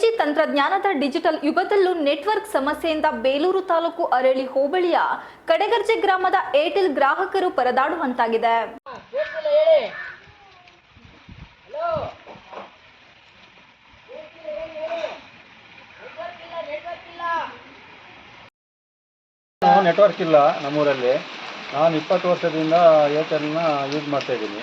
G ತಂತ್ರಜ್ಞಾನದ digital ಯುಗದಲ್ಲೂ network ಸಮಸ್ಯೆಯಿಂದ ಬೇಲೂರು ತಾಲೂಕು ಅರಳಿ ಹೋಬಳಿಯ ಕಡೆಗರ್ಜೆ ಗ್ರಾಮದ ಏರ್ಟೆಲ್ ಗ್ರಾಹಕರು ಪರದಾಡುವಂತಾಗಿದೆ. ನೆಟ್ವರ್ಕ್ ಇಲ್ಲ ನಮ್ಮೂರಲ್ಲಿ. ನಾನು ಇಪ್ಪತ್ತು ವರ್ಷದಿಂದ ಏರ್ಟೆಲ್ನ ಯೂಸ್ ಮಾಡ್ತಾ ಇದ್ದೀನಿ.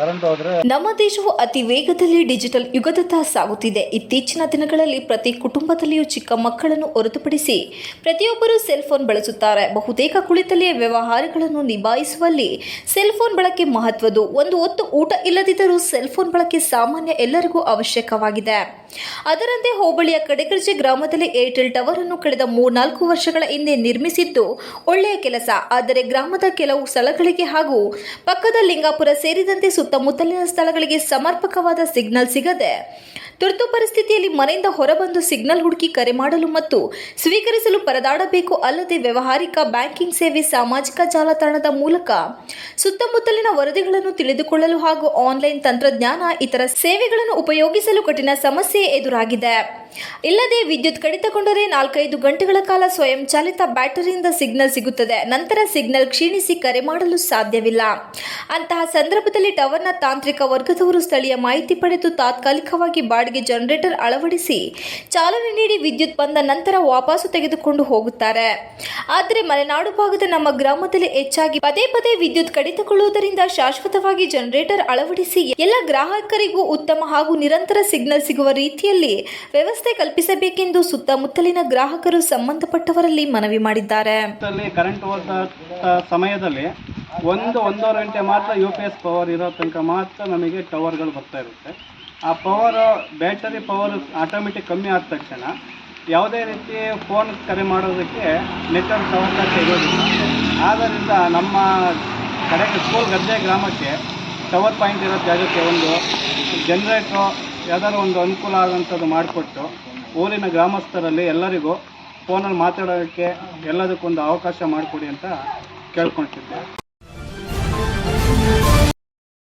ನಮ್ಮ ದೇಶವು ಅತಿ ವೇಗದಲ್ಲಿ ಡಿಜಿಟಲ್ ಯುಗದತ್ತ ಸಾಗುತ್ತಿದೆ. ಇತ್ತೀಚಿನ ದಿನಗಳಲ್ಲಿ ಪ್ರತಿ ಕುಟುಂಬದಲ್ಲಿಯೂ ಚಿಕ್ಕ ಮಕ್ಕಳನ್ನು ಹೊರತುಪಡಿಸಿ ಪ್ರತಿಯೊಬ್ಬರೂ ಸೆಲ್ ಫೋನ್ ಬಳಸುತ್ತಾರೆ. ಬಹುತೇಕ ಕುಳಿತಲ್ಲಿಯೇ ವ್ಯವಹಾರಗಳನ್ನು ನಿಭಾಯಿಸುವಲ್ಲಿ ಸೆಲ್ ಫೋನ್ ಬಳಕೆ ಮಹತ್ವದ್ದು. ಒಂದು ಹೊತ್ತು ಊಟ ಇಲ್ಲದಿದ್ದರೂ ಸೆಲ್ ಫೋನ್ ಬಳಕೆ ಸಾಮಾನ್ಯ ಎಲ್ಲರಿಗೂ ಅವಶ್ಯಕವಾಗಿದೆ. ಅದರಂತೆ ಹೋಬಳಿಯ ಕಡೆಗರ್ಜೆ ಗ್ರಾಮದಲ್ಲಿ ಏರ್ಟೆಲ್ ಟವರ್ ಅನ್ನು ಕಳೆದ ಮೂರ್ನಾಲ್ಕು ವರ್ಷಗಳ ಹಿಂದೆ ನಿರ್ಮಿಸಿದ್ದು ಒಳ್ಳೆಯ ಕೆಲಸ. ಆದರೆ ಗ್ರಾಮದ ಕೆಲವು ಸ್ಥಳಗಳಿಗೆ ಹಾಗೂ ಪಕ್ಕದ ಲಿಂಗಾಪುರ ಸೇರಿದಂತೆ ಸುತ್ತಮುತ್ತಲಿನ ಸ್ಥಳಗಳಿಗೆ ಸಮರ್ಪಕವಾದ ಸಿಗ್ನಲ್ ಸಿಗದೆ ತುರ್ತು ಪರಿಸ್ಥಿತಿಯಲ್ಲಿ ಮನೆಯಿಂದ ಹೊರಬಂದು ಸಿಗ್ನಲ್ ಹುಡುಕಿ ಕರೆ ಮಾಡಲು ಮತ್ತು ಸ್ವೀಕರಿಸಲು ಪರದಾಡಬೇಕು ಅಲ್ಲದೆ ವ್ಯವಹಾರಿಕ ಬ್ಯಾಂಕಿಂಗ್ ಸೇವೆ ಸಾಮಾಜಿಕ ಜಾಲತಾಣದ ಮೂಲಕ ಸುತ್ತಮುತ್ತಲಿನ ವರದಿಗಳನ್ನು ತಿಳಿದುಕೊಳ್ಳಲು ಹಾಗೂ ಆನ್ಲೈನ್ ತಂತ್ರಜ್ಞಾನ, ಇತರ ಸೇವೆಗಳನ್ನು ಉಪಯೋಗಿಸಲು ಕಠಿಣ ಸಮಸ್ಯೆ ಎದುರಾಗಿದೆ. ಇಲ್ಲದೆ ವಿದ್ಯುತ್ ಕಡಿತಗೊಂಡರೆ ನಾಲ್ಕೈದು ಗಂಟೆಗಳ ಕಾಲ ಸ್ವಯಂಚಾಲಿತ ಬ್ಯಾಟರಿಯಿಂದ ಸಿಗ್ನಲ್ ಸಿಗುತ್ತದೆ. ನಂತರ ಸಿಗ್ನಲ್ ಕ್ಷೀಣಿಸಿ ಕರೆ ಮಾಡಲು ಸಾಧ್ಯವಿಲ್ಲ. ಅಂತಹ ಸಂದರ್ಭದಲ್ಲಿ ಟವರ್ನ ತಾಂತ್ರಿಕ ವರ್ಗದವರು ಸ್ಥಳೀಯ ಮಾಹಿತಿ ಪಡೆದು ತಾತ್ಕಾಲಿಕವಾಗಿ ಬಾಡಿಗೆ ಜನರೇಟರ್ ಅಳವಡಿಸಿ ಚಾಲನೆ ನೀಡಿ ವಿದ್ಯುತ್ ಬಂದ ನಂತರ ವಾಪಸು ತೆಗೆದುಕೊಂಡು ಹೋಗುತ್ತಾರೆ. ಆದರೆ ಮಲೆನಾಡು ಭಾಗದ ನಮ್ಮ ಗ್ರಾಮದಲ್ಲಿ ಹೆಚ್ಚಾಗಿ ಪದೇ ಪದೇ ವಿದ್ಯುತ್ ಕಡಿತಗೊಳ್ಳುವುದರಿಂದ ಶಾಶ್ವತವಾಗಿ ಜನರೇಟರ್ ಅಳವಡಿಸಿ ಎಲ್ಲ ಗ್ರಾಹಕರಿಗೂ ಉತ್ತಮ ಹಾಗೂ ನಿರಂತರ ಸಿಗ್ನಲ್ ಸಿಗುವ ರೀತಿಯಲ್ಲಿ ವ್ಯವಸ್ಥೆ ಕಲ್ಪಿಸಬೇಕೆಂದು ಸುತ್ತಮುತ್ತಲಿನ ಗ್ರಾಹಕರು ಸಂಬಂಧಪಟ್ಟವರಲ್ಲಿ ಮನವಿ ಮಾಡಿದ್ದಾರೆ. ಕರೆಂಟ್ ಸಮಯದಲ್ಲಿ ಒಂದು ಒಂದೂವರೆ ಗಂಟೆ ಮಾತ್ರ ಯು ಪಿ ಎಸ್ ಪವರ್ ಇರೋ ತನಕ ಮಾತ್ರ ನಮಗೆ ಟವರ್ಗಳು ಬರ್ತಾ ಇರುತ್ತೆ. ಆ ಪವರ್ ಬ್ಯಾಟರಿ ಪವರ್ ಆಟೋಮೆಟಿಕ್ ಕಮ್ಮಿ ಆದ ತಕ್ಷಣ ಯಾವುದೇ ರೀತಿ ಫೋನ್ ಕರೆ ಮಾಡೋದಕ್ಕೆ ನೆಟ್ವರ್ಕ್ ಅವಕಾಶ ಸಿಗೋದಿಲ್ಲ. ಆದ್ದರಿಂದ ನಮ್ಮ ಕಡೆಗೆ ಸ್ಕೂಲ್ ಗದ್ದೆ ಗ್ರಾಮಕ್ಕೆ ಟವರ್ ಪಾಯಿಂಟ್ ಇರೋ ಜಾಗಕ್ಕೆ ಒಂದು ಜನ್ರೇಟ್ರು ಯಾವ್ದಾದ್ರು ಒಂದು ಅನುಕೂಲ ಆಗೋಂಥದ್ದು ಮಾಡಿಕೊಟ್ಟು ಊರಿನ ಗ್ರಾಮಸ್ಥರಲ್ಲಿ ಎಲ್ಲರಿಗೂ ಫೋನಲ್ಲಿ ಮಾತಾಡೋದಕ್ಕೆ ಎಲ್ಲದಕ್ಕೊಂದು ಅವಕಾಶ ಮಾಡಿಕೊಡಿ ಅಂತ ಕೇಳ್ಕೊಳ್ತಿದ್ದೆ